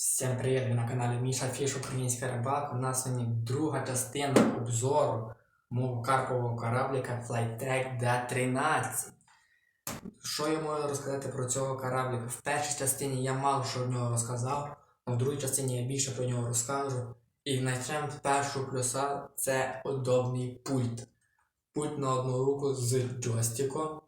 Всім привіт! Ви на каналі Міша Фіш Українська рибалка. У нас сьогодні друга частина обзору мого карпового корабліка Flytech D13. Що я можу розказати про цього корабліка? В першій частині я мало що про нього розказав, а в другій частині я більше про нього розкажу. І почнемо з першого плюса це удобний пульт. Пульт на одну руку з джойстиком.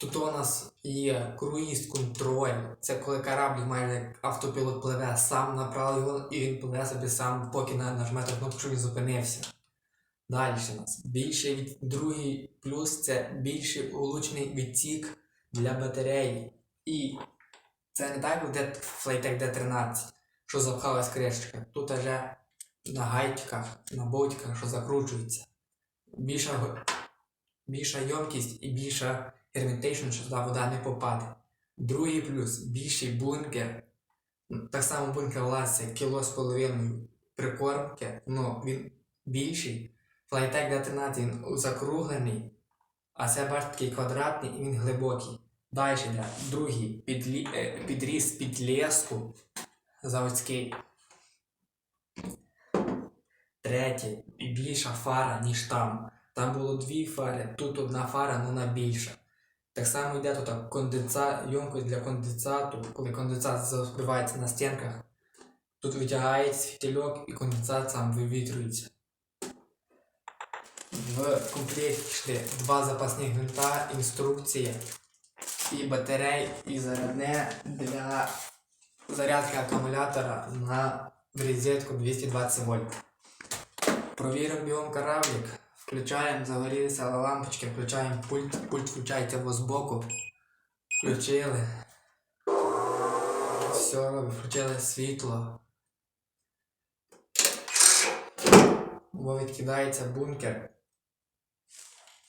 Тут у нас є круїз контроль. Це коли корабль майже як автопілот пливе, сам направив його і він пливе собі сам, поки не нажмете кнопку, щоб він зупинився. Далі у нас більший від... другий плюс це більший улучшений відтік для батареї. І це не так як в Flytech D13, що запхалась кришечка. Тут вже на гайчиках, на болтиках, що закручується. Більша, більша йомкість і більша Hermitation, що туди вода не попаде. Другий плюс більший бункер. Ну, Так само бункер власне кіло з половиною прикормки, ну він більший. Flytech D13 він закруглений, а це бачите такий квадратний і він глибокий. Далі йде другий підлі... е, підріз під леску заводський. Третє більша фара, ніж там. Там було дві фари, тут одна фара, але вона більша. Так само йде тут конденса... ємкость для конденсату, коли конденсат збивається на стінках. Тут витягається фітильок і конденсат сам вивітрюється. В комплекті йшли два запасних гвинта, інструкція і батарей, і зарядне для зарядки акумулятора на в розетку 220 вольт. Провіримо біом кораблик. Включаємо, загорілися лампочки, включаємо пульт, пульт включається во збоку. Включили. Все робимо, включили світло. Бо відкидається бункер.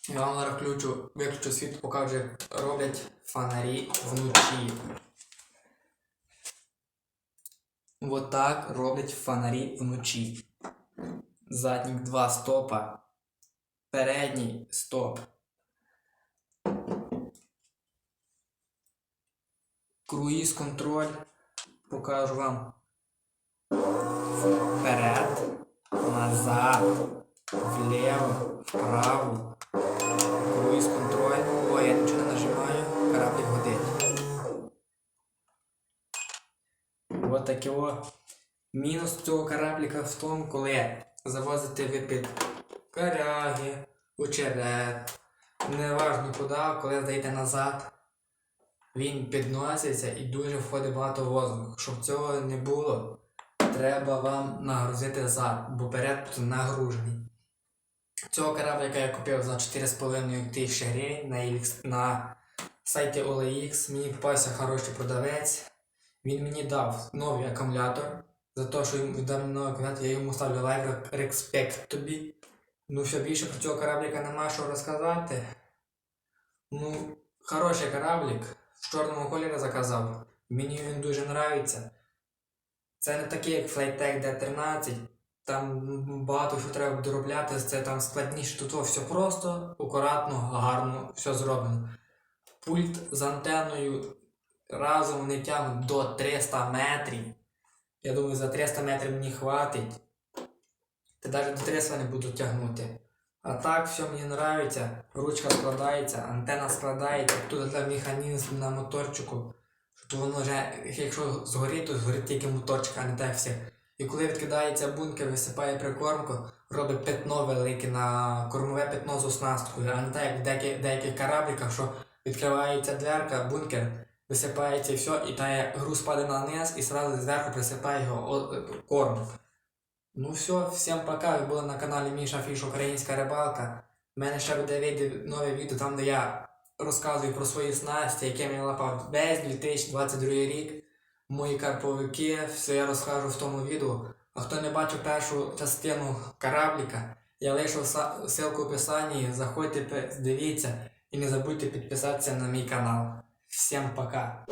Я вам зараз включу, виключу світло, покажу, як роблять фонарі вночі. Вот так роблять фонарі вночі. Задніх два стопа. Передній стоп. Круїз контроль. Покажу вам. Вперед, назад, вліво, вправо. Круїз контроль. Ой, я нічого не нажимаю. Кораблик годить. Вот таке о. Мінус цього кораблика в тому, коли завозите ви під коряги, очерет, неважно куди, коли здаєте назад, він підноситься і дуже входить багато воздуху. Щоб цього не було, треба вам нагрузити зад, бо перед нагружений. Цього кораблика я купив за 4,5 тисячі гривень на, LX на сайті OLX. Мені попався хороший продавець. Він мені дав новий акумулятор. За те, що він дав новий акумулятор, я йому ставлю лайк респект тобі. Ну, все більше про цього кораблика нема що розказати. Ну, хороший кораблик. В чорному кольорі заказав. Мені він дуже подобається. Це не такий, як Flytech D13. Там багато що треба доробляти, це там складніше. Тут все просто, акуратно, гарно, все зроблено. Пульт з антенною разом вони тягнуть до 300 метрів. Я думаю, за 300 метрів мені хватить. Та навіть до 300 не буду тягнути. А так все мені подобається. Ручка складається, антенна складається, тут для механізм на моторчику. Щоб воно вже, якщо згорить, то згорить тільки моторчик, а не так все. І коли відкидається бункер, висипає прикормку, робить пятно велике на кормове пятно з оснасткою, а не так як в деяких, деяких корабликах, що відкривається дверка, бункер, висипається і все, і та груз падає на низ і одразу зверху присипає його е, корм. Ну все, всім пока. Ви були на каналі Міша Фіш Українська рибалка. У мене ще буде вийде нове відео там, де я розказую про свої снасті, які я лапав весь 2022 рік. Мої карповики, все я розкажу в тому відео. А хто не бачив першу частину корабліка, я лишу ссылку в описанні. Заходьте, дивіться і не забудьте підписатися на мій канал. Всім пока!